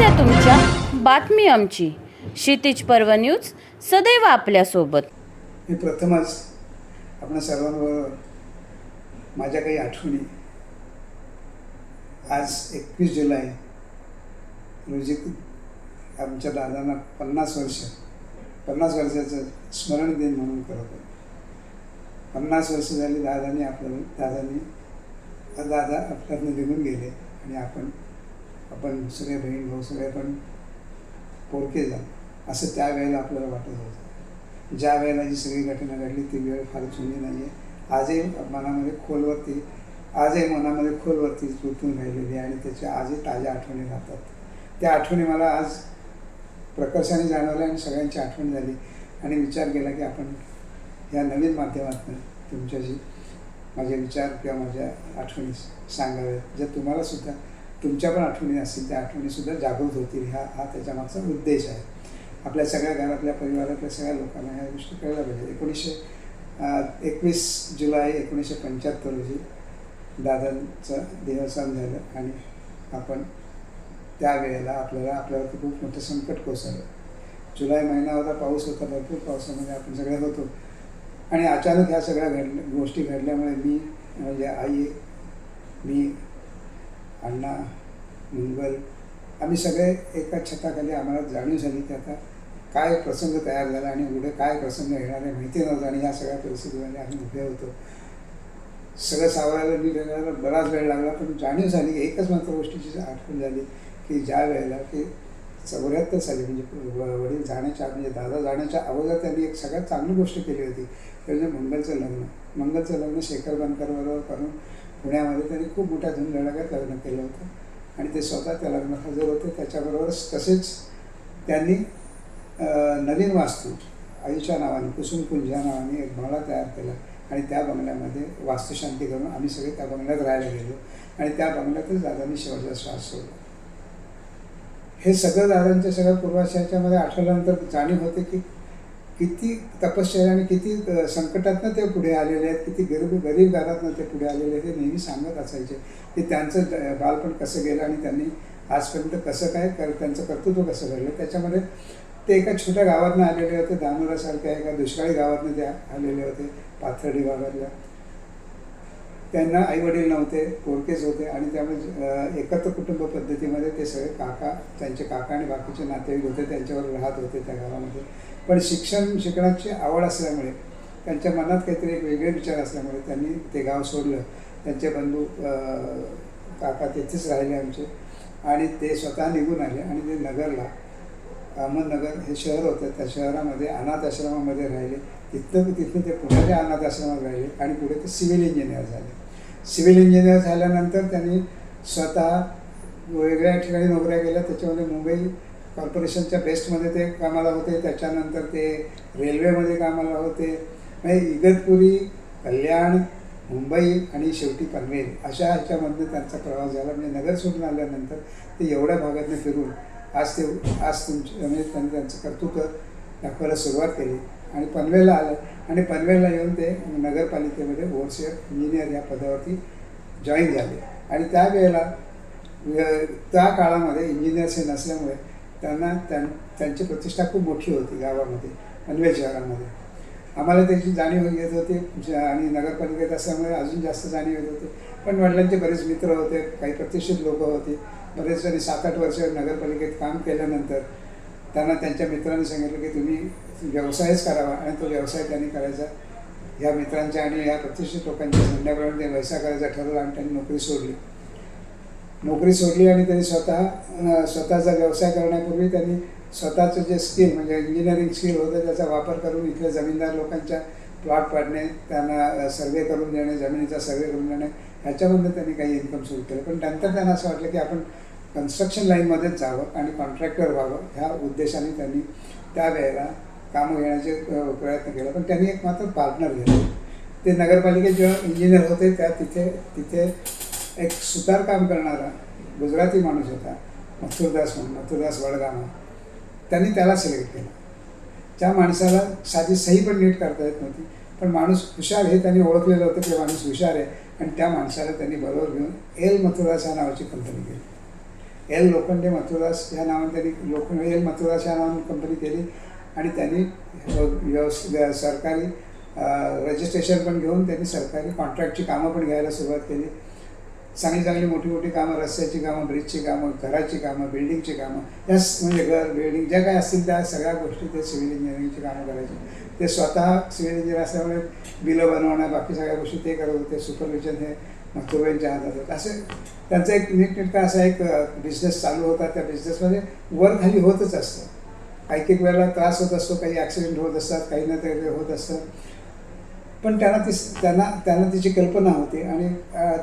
समस्या तुमच्या. बातमी आमची. क्षितिज पर्व न्यूज सदैव आपल्यासोबत. मी प्रथमच आपण सर्वांवर माझ्या काही आठवणी. आज एकवीस जुलै रोजी आमच्या दादांना पन्नास वर्ष पन्नास वर्षाचं स्मरण दिन म्हणून करत पन्नास वर्ष झाली दादानी आपल्याला दादानी दादा आपल्यातनं निघून गेले आणि आपण आपण सगळे बहीण भाऊ सगळे आपण पोरके जा असं त्यावेळेला आपल्याला वाटत होतं. ज्या वेळेला जी सगळी घटना घडली ती वेळ फार जुनी नाही आहे आजही मनामध्ये खोलवरती आजही मनामध्ये खोलवरती रुतून राहिलेली आणि त्याच्या आजही ताज्या आठवणी राहतात. त्या आठवणी मला आज प्रकर्षाने जाणवल्या आणि सगळ्यांची आठवण झाली. आणि विचार केला की आपण या नवीन माध्यमातून तुमच्याशी माझे विचार किंवा माझ्या आठवणी सांगाव्यात. ज्या तुम्हाला सुद्धा तुमच्या पण आठवणी असतील त्या आठवणीसुद्धा जागृत होतील. ह्या हा त्याच्यामागचा उद्देश आहे. आपल्या सगळ्या घरातल्या परिवारातल्या सगळ्या लोकांना ह्या गोष्टी कळल्या पाहिजे एकोणीसशे एकवीस जुलै एकोणीसशे पंच्याहत्तर रोजी दादांचं देवस्थान झालं आणि आपण त्यावेळेला आपल्याला आपल्यावरती खूप मोठं संकट कोसळलं. जुलै महिना होता पाऊस होता भरपूर पावसामध्ये आपण सगळे होतो. आणि अचानक ह्या सगळ्या घडल्या गोष्टी घडल्यामुळे मी म्हणजे आई मी अण्णा मुंगल आम्ही सगळे एका छताखाली आम्हाला जाणीव झाली की आता काय प्रसंग तयार झाला आणि पुढे काय प्रसंग येणार आहे माहिती नव्हतं आणि ह्या सगळ्या परिस्थितीमध्ये आम्ही उभे होतो. सगळं सावरायला मी वेळेला बराच वेळ लागला पण जाणीव झाली की एकच मात्र गोष्टीची आठवण झाली की ज्या वेळेला की चौऱ्याहत्तर साली म्हणजे वडील जाण्याच्या म्हणजे दादा जाण्याच्या अगोदर त्यांनी एक सगळ्यात चांगली गोष्ट केली होती. म्हणजे मंगलचं लग्न. मंगलचं लग्न शेखर बनकरबरोबर करून पुण्यामध्ये त्यांनी खूप मोठ्या धुमधडाक्यात लग्न केलं होतं. आणि ते स्वतः त्या लग्नात हजर होते. त्याच्याबरोबरच तसेच त्यांनी नवीन वास्तू आईच्या नावाने कुसुमकुंज या नावाने एक बंगला तयार केला. आणि त्या बंगल्यामध्ये वास्तुशांती करून आम्ही सगळे त्या बंगल्यात राहायला गेलो. आणि त्या बंगल्यातच दादांनी शेवटचा श्वास सोडला. हे सगळं दादांच्या सगळ्या पूर्वाशयाच्यामध्ये आठवल्यानंतर जाणीव होते की किती तपश्चर्या आणि किती संकटातनं ते पुढे आलेले आहेत किती गरीब गरीब घरातनं ते पुढे आलेले आहेत हे नेहमी सांगत असायचे. की त्यांचं बालपण कसं गेलं आणि त्यांनी आजपर्यंत कसं काय कर त्यांचं कर्तृत्व कसं घडलं? त्याच्यामध्ये ते एका छोट्या गावातनं आलेले होते दानोरासारख्या एका दुष्काळी गावातनं ते आलेले होते पाथर्डी भागातल्या. त्यांना आईवडील नव्हते पोरकेच होते आणि त्यामुळे एकत्र कुटुंब पद्धतीमध्ये ते सगळे काका त्यांचे काका आणि बाकीचे नातेवाईक होते त्यांच्यावर राहत होते त्या गावामध्ये. पण शिक्षण शिकण्याची आवड असल्यामुळे त्यांच्या मनात काहीतरी एक वेगळे विचार असल्यामुळे त्यांनी ते गाव सोडलं. त्यांचे बंधू काका तेथेच राहिले आमचे आणि ते स्वतः निघून आले आणि ते नगरला अहमदनगर हे शहर होतं. त्या शहरामध्ये अनाथ आश्रमामध्ये राहिले. तिथं तिथं ते पुण्याच्या अनाथ आश्रमात राहिले आणि पुढे ते सिव्हिल इंजिनियर झाले. सिव्हिल इंजिनियर झाल्यानंतर त्यांनी स्वतः वेगळ्या ठिकाणी नोकऱ्या केल्या. त्याच्यामध्ये मुंबई कॉर्पोरेशनच्या बेस्टमध्ये ते कामाला होते. त्याच्यानंतर ते रेल्वेमध्ये कामाला होते. म्हणजे इगतपुरी कल्याण मुंबई आणि शेवटी पनवेल अशा ह्याच्यामधनं त्यांचा प्रवास झाला. म्हणजे नगर सोडून आल्यानंतर ते एवढ्या भागातनं फिरून आज ते आज तुमचे म्हणजे त्यांनी त्यांचं कर्तृत्व दाखवायला सुरुवात केली. आणि पनवेलला आलं. आणि पनवेलला येऊन ते नगरपालिकेमध्ये ओव्हरसिअर इंजिनियर या पदावरती जॉईन झाले. आणि त्यावेळेला त्या काळामध्ये इंजिनियर्स हे नसल्यामुळे त्यांना त्यां त्यांची प्रतिष्ठा खूप मोठी होती गावामध्ये पनवेल शहरामध्ये. आम्हाला त्याची जाणीव येत होती. आणि नगरपालिकेत असल्यामुळे अजून जास्त जाणीव येत होती. पण वडिलांचे बरेच मित्र होते काही प्रतिष्ठित लोक होती. बरेच जरी सात आठ वर्ष नगरपालिकेत काम केल्यानंतर त्यांना त्यांच्या मित्रांनी सांगितलं की तुम्ही व्यवसायच करावा आणि तो व्यवसाय त्यांनी करायचा. या मित्रांच्या आणि या प्रतिष्ठित लोकांच्या म्हणण्याप्रमाणे ते व्यवसाय करायचा ठरवलं आणि त्यांनी नोकरी सोडली. नोकरी सोडली आणि त्यांनी स्वतः स्वतःचा व्यवसाय करण्यापूर्वी त्यांनी स्वतःचं जे स्किल म्हणजे इंजिनिअरिंग स्किल होतं त्याचा वापर करून इथल्या जमीनदार लोकांच्या प्लॉट पाडणे त्यांना सर्वे करून देणे जमिनीचा सर्वे करून देणे. ह्याच्यामधनं त्यांनी काही इन्कम सुरू केलं. पण नंतर त्यांना असं वाटलं की आपण कन्स्ट्रक्शन लाईनमध्येच जावं आणि कॉन्ट्रॅक्टर व्हावं ह्या उद्देशाने त्यांनी त्यावेळेला कामं घेण्याचे प्रयत्न केला. पण त्यांनी एक मात्र पार्टनर घेतलं. ते नगरपालिकेत जेव्हा इंजिनियर होते त्या तिथे तिथे एक सुतार काम करणारा गुजराती माणूस होता मथुरदास म्हणून मथुरदास वडगामा त्यांनी त्याला सिलेक्ट केलं. त्या माणसाला साधी सही पण नीट करता येत नव्हती. पण माणूस हुशार हे त्यांनी ओळखलेलं होतं की माणूस हुशार आहे. आणि त्या माणसाला त्यांनी बरोबर घेऊन एल मथुरास या नावाची कंपनी केली. एल लोखंडे मथुरास ह्या नावाने त्यांनी लोखंड एल मथुरास ह्या नावाने कंपनी केली. आणि त्यांनी व्यवस्थित सरकारी रजिस्ट्रेशन पण घेऊन त्यांनी सरकारी कॉन्ट्रॅक्टची कामं पण घ्यायला सुरुवात केली. चांगली चांगली मोठी मोठी कामं रस्त्याची कामं ब्रिजची कामं घराची कामं बिल्डिंगची कामं या म्हणजे घर बिल्डिंग ज्या काय असतील त्या सगळ्या गोष्टी ते सिव्हिल इंजिनिअरिंगची कामं करायची. ते स्वतः सिव्हिल असल्यामुळे बिलं बनवणं बाकी सगळ्या गोष्टी ते करत होते सुपरविजन हे मथुरबाईंच्या हातात होतं असे त्यांचा एक नीटनेटका असा एक बिझनेस चालू होता. त्या बिझनेसमध्ये वर खाली होतच असतं. काही काही वेळेला त्रास होत असतो काही ॲक्सिडेंट होत असतात काही ना काही होत असतं. पण त्यांना ती त्यांना त्यांना तिची कल्पना होती आणि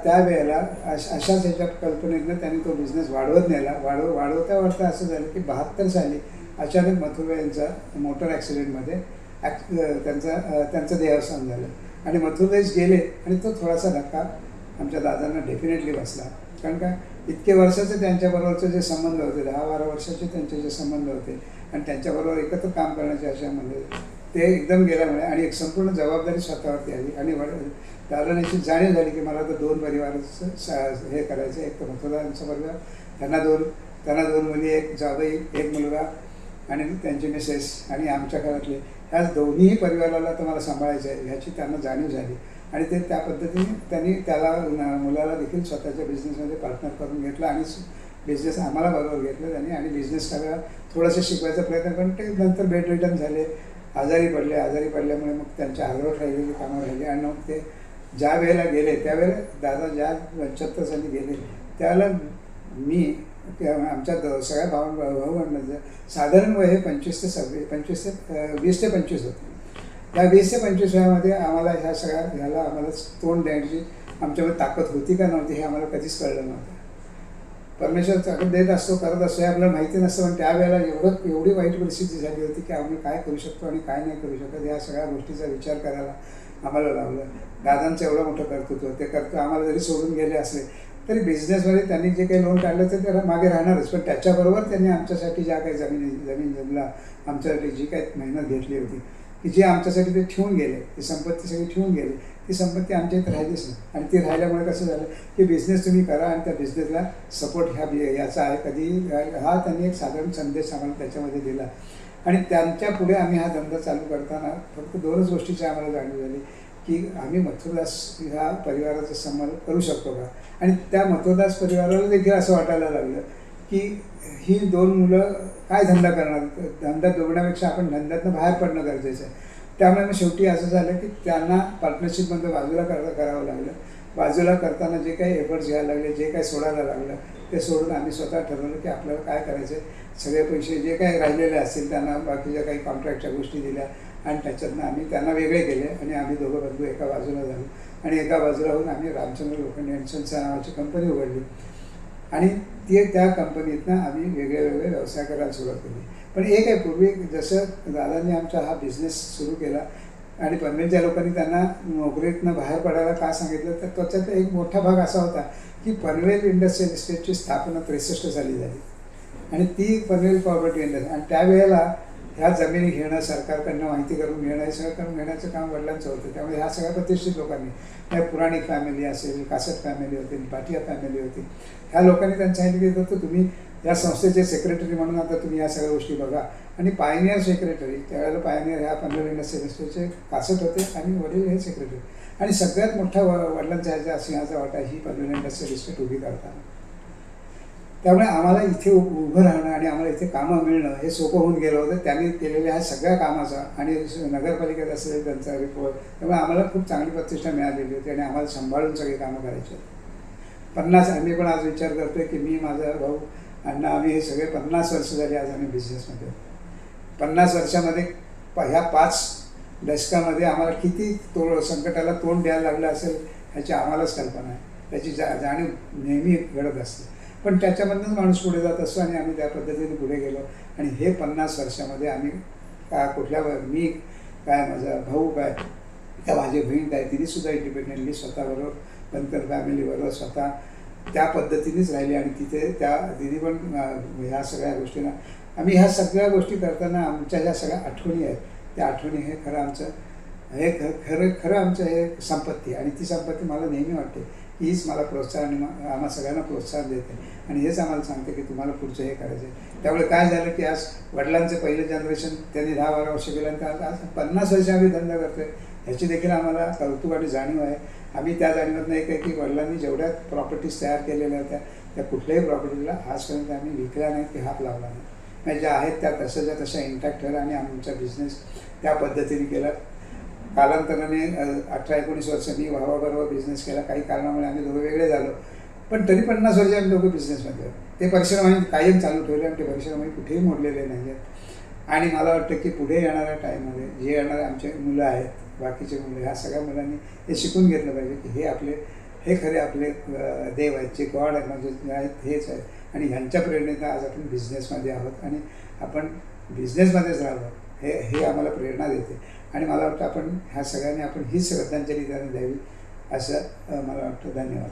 त्यावेळेला अश अशाच ह्याच्या कल्पनेतनं त्यांनी तो बिझनेस वाढवत नेला. वाढव वाढवता वाढता असं झालं की बहात्तर साली अचानक मथुरा यांचा मोटर ॲक्सिडेंटमध्ये ॲक् त्यांचा त्यांचं देहावसान झालं. आणि मथुरदेश गेले आणि तो थोडासा धक्का आमच्या दादांना डेफिनेटली बसला. कारण का? इतके वर्षाचे त्यांच्याबरोबरचे जे संबंध होते दहा बारा वर्षाचे त्यांचे जे संबंध होते आणि त्यांच्याबरोबर एकत्र काम करण्याचे अशा म्हणजे ते एकदम गेल्यामुळे आणि एक संपूर्ण जबाबदारी स्वतःवरती आली. आणि वड- जाणीव झाली की मला तर दोन परिवाराचं सा- हे करायचं एक तर मथुरांचा परिवार त्यांना दोन त्यांना दोन मुली एक जावई एक मुलगा आणि त्यांची मिसेस आणि आमच्या घरातले ह्या दोन्हीही परिवाराला तुम्हाला सांभाळायचं आहे ह्याची त्यांना जाणीव झाली. आणि ते त्या पद्धतीने त्यांनी त्याला मुलाला देखील स्वतःच्या बिझनेसमध्ये पार्टनर करून घेतलं आणि बिझनेस आम्हाला बरोबर घेतलं त्यांनी आणि बिझनेस करायला थोडंसं शिकवायचा प्रयत्न करून ते नंतर बेड रिटर्न झाले. आजारी पडले आजारी पडल्यामुळे मग त्यांच्या आग्रह राहिलेली कामं राहिली आणि मग ते ज्या वेळेला गेले त्यावेळेला दादा ज्या पंच्याहत्तर साली गेले त्यावेळेला मी आमच्या सगळ्या भाव भाऊ साधारण वय हे पंचवीस ते सव्वीस पंचवीस ते वीस ते पंचवीस होते. त्या वीस ते पंचवीस वयामध्ये आम्हाला ह्या सगळ्या ह्याला आम्हाला तोंड द्यायची आमच्यामध्ये ताकद होती का नव्हती हे आम्हाला कधीच कळलं नव्हतं. परमेश्वर ताकद देत असतो करत असतो हे आपल्याला माहिती नसतं पण त्यावेळेला एवढं एवढी वाईट परिस्थिती झाली होती की आम्ही काय करू शकतो आणि काय नाही करू शकत या सगळ्या गोष्टीचा विचार करायला आम्हाला लावलं. दादांचं एवढं मोठं कर्तृत्व ते कर्तृत्व आम्हाला जरी सोडून गेले असले तरी बिझनेसमध्ये त्यांनी जे काही लोन काढलं ते त्याला मागे राहणारच. पण त्याच्याबरोबर त्यांनी आमच्यासाठी ज्या काही जमीन जमीन जमला आमच्यासाठी जी काही मेहनत घेतली होती की जी आमच्यासाठी ते ठेवून गेले ती संपत्ती सगळी ठेवून गेले ती संपत्ती आमच्या इथे राहिलीच नाही. आणि ती राहिल्यामुळे कसं झालं की बिझनेस तुम्ही करा आणि त्या बिझनेसला सपोर्ट ह्या याचा आहे. कधी हा त्यांनी एक साधारण संदेश आम्हाला त्याच्यामध्ये दिला. आणि त्यांच्या पुढे आम्ही हा धंदा चालू करताना फक्त दोनच गोष्टीची आम्हाला जाणीव झाली की आम्ही मथुरदास ह्या परिवाराचा सन्मान करू शकतो का? आणि त्या मथुरदास परिवाराला देखील असं वाटायला लागलं की ही दोन मुलं काय धंदा करणार? धंदा डोबण्यापेक्षा आपण धंद्यातनं बाहेर पडणं गरजेचं आहे. त्यामुळे मग शेवटी असं झालं की त्यांना पार्टनरशिपमध्ये बाजूला कर करावं लागलं. बाजूला करताना जे काही एफर्ट्स घ्यायला लागले जे काही सोडायला लागलं ते सोडून आम्ही स्वतः ठरवलं की आपल्याला काय करायचं सगळे पैसे जे काही राहिलेले असतील त्यांना बाकीच्या काही कॉन्ट्रॅक्टच्या गोष्टी दिल्या आणि त्याच्यातनं आम्ही त्यांना वेगळे केले आणि आम्ही दोघं बंधू एका बाजूला झालो. आणि एका बाजूला होऊन आम्ही रामचंद्र लोखंडे अँड नावाची कंपनी उघडली. आणि ते त्या कंपनीतनं आम्ही वेगळे वेगळे व्यवसाय करायला सुरुवात केली. पण एक आहे पूर्वी जसं दादांनी आमचा हा बिझनेस सुरू केला आणि पनवेलच्या लोकांनी त्यांना नोकरीतनं बाहेर पडायला का सांगितलं? तर त्याच्यात एक मोठा भाग असा होता की पनवेल इंडस्ट्रियल इस्टेटची स्थापना त्रेसष्ट साली झाली. आणि ती पनवेल प्रॉपर्टी इंडस्ट्री आणि त्यावेळेला ह्या जमिनी घेणं सरकारकडनं माहिती करून घेणं हे सगळं करून घेण्याचं काम वडिलांचं होतं. त्यामुळे ह्या सगळ्या प्रतिष्ठित लोकांनी ह्या पुराणिक फॅमिली असेल कासट फॅमिली होती पाटिया फॅमिली होती ह्या लोकांनी त्यांनी सांगितलं की तर तुम्ही या संस्थेचे सेक्रेटरी म्हणून आता तुम्ही या सगळ्या गोष्टी बघा. आणि पायनियर सेक्रेटरी त्यावेळेला पायनियर ह्या पनवेल इंडस्ट्रियल इस्टेटचे कासट होते आणि वडील हे सेक्रेटरी आणि सगळ्यात मोठा व- वडिलांचा ह्याचा सिंहाचा वाटा ही पनवेल इंडस्ट्रियल इस्टेट उभी करताना. त्यामुळे आम्हाला इथे उभं राहणं आणि आम्हाला इथे कामं मिळणं हे सोपं होऊन गेलं होतं. त्यांनी केलेल्या ह्या सगळ्या कामाचा आणि नगरपालिकेत असेल त्यांचा रिपोर्ट त्यामुळे आम्हाला खूप चांगली प्रतिष्ठा मिळालेली होती आणि आम्हाला सांभाळून सगळी कामं करायची होती. पन्नास आम्ही पण आज विचार करतोय की मी माझा भाऊ अण्णा आम्ही हे सगळे पन्नास वर्ष झाली आज आम्ही बिझनेसमध्ये पन्नास वर्षामध्ये प- ह्या पाच दशकामध्ये आम्हाला किती तो संकटाला तोंड द्यायला लागलं असेल ह्याची आम्हालाच कल्पना आहे. त्याची जा जाणीव नेहमी घडत असते. पण त्याच्यामधनंच माणूस पुढे जात असतो आणि आम्ही त्या पद्धतीने पुढे गेलो. आणि हे पन्नास वर्षामध्ये आम्ही का कुठल्या मी काय माझा भाऊ काय त्या माझी बहीण काय तिनेसुद्धा इंडिपेंडेंटली स्वतःबरोबर बनकर फॅमिलीबरोबर स्वतः त्या पद्धतीनेच राहिली आणि तिथे त्या दिदी पण ह्या सगळ्या गोष्टींना आम्ही ह्या सगळ्या गोष्टी करताना आमच्या ज्या सगळ्या आठवणी आहेत. त्या आठवणी हे खरं आमचं हे ख खरं खरं आमचं हे संपत्ती आणि ती संपत्ती मला नेहमी वाटते. हीच मला प्रोत्साहन आणि मा- आम्हा सगळ्यांना प्रोत्साहन देते. आणि हेच आम्हाला सांगते की तुम्हाला पुढचं हे करायचं आहे त्यामुळे काय झालं की आज वडिलांचं पहिलं जनरेशन त्यांनी दहा बारा वर्ष केलं आणि आज पन्नास वर्ष आम्ही धंदा करतोय. ह्याची देखील आम्हाला कौतुक आणि जाणीव आहे. आम्ही त्या जाणीवत नाही काय की वडिलांनी जेवढ्या प्रॉपर्टीज तयार केलेल्या होत्या त्या कुठल्याही प्रॉपर्टीला आजपर्यंत आम्ही विकल्या नाहीत की हात लावला नाही. म्हणजे ज्या आहेत त्या तशाच्या तशा इंटॅक्ट ठेवल्या आणि आमचा बिझनेस त्या पद्धतीने केला. कालांतराने अठरा एकोणीस वर्षांनी भावाबरोबर बिझनेस केला. काही कारणामुळे आम्ही दोघं वेगळे झालो. पण तरी पन्नास वर्ष आम्ही दोघं बिझनेसमध्ये ते परिश्रम आम्ही कायम चालू ठेवले आणि ते परिश्रम आम्ही कुठेही मोडलेले नाही आहेत आणि मला वाटतं की पुढे येणाऱ्या टाईममध्ये जे येणारे आमचे मुलं आहेत बाकीचे मुलं ह्या सगळ्या मुलांनी हे शिकून घेतलं पाहिजे की हे आपले हे खरे आपले देव आहेत जे गॉड आहेत म्हणजे जे आहेत हेच आहे आणि ह्यांच्या प्रेरणेनं आज आपण बिझनेसमध्ये आहोत आणि आपण बिझनेसमध्येच राहावं हे हे आम्हाला प्रेरणा देते. आणि मला वाटतं आपण ह्या सगळ्यांनी आपण हीच श्रद्धांजली त्यांना द्यावी असं मला वाटतं. धन्यवाद.